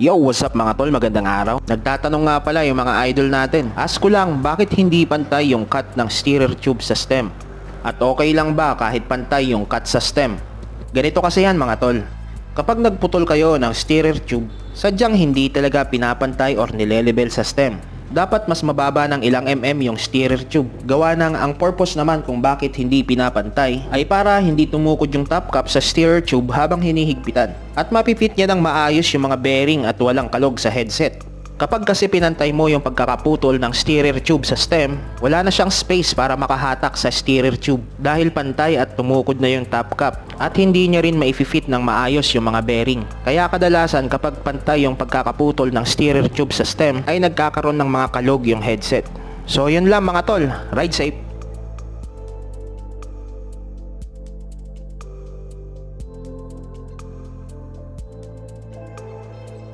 Yo, what's up mga tol? Magandang araw. Nagtatanong nga pala yung mga idol natin. Ask ko lang, bakit hindi pantay yung cut ng steerer tube sa stem? At okay lang ba kahit pantay yung cut sa stem? Ganito kasi yan mga tol. Kapag nagputol kayo ng steerer tube, sadyang hindi talaga pinapantay or nilelevel sa stem. Dapat mas mababa ng ilang mm yung steerer tube. Gawa ng ang purpose naman kung bakit hindi pinapantay ay para hindi tumukod yung top cap sa steerer tube habang hinihigpitan. At mapipit niya ng maayos yung mga bearing at walang kalog sa headset. Kapag kasi pinantay mo yung pagkakaputol ng steerer tube sa stem, wala na siyang space para makahatak sa steerer tube dahil pantay at tumukod na yung top cap at hindi niya rin maififit ng maayos yung mga bearing. Kaya kadalasan kapag pantay yung pagkakaputol ng steerer tube sa stem ay nagkakaroon ng mga kalog yung headset. So yun lang mga tol, ride safe!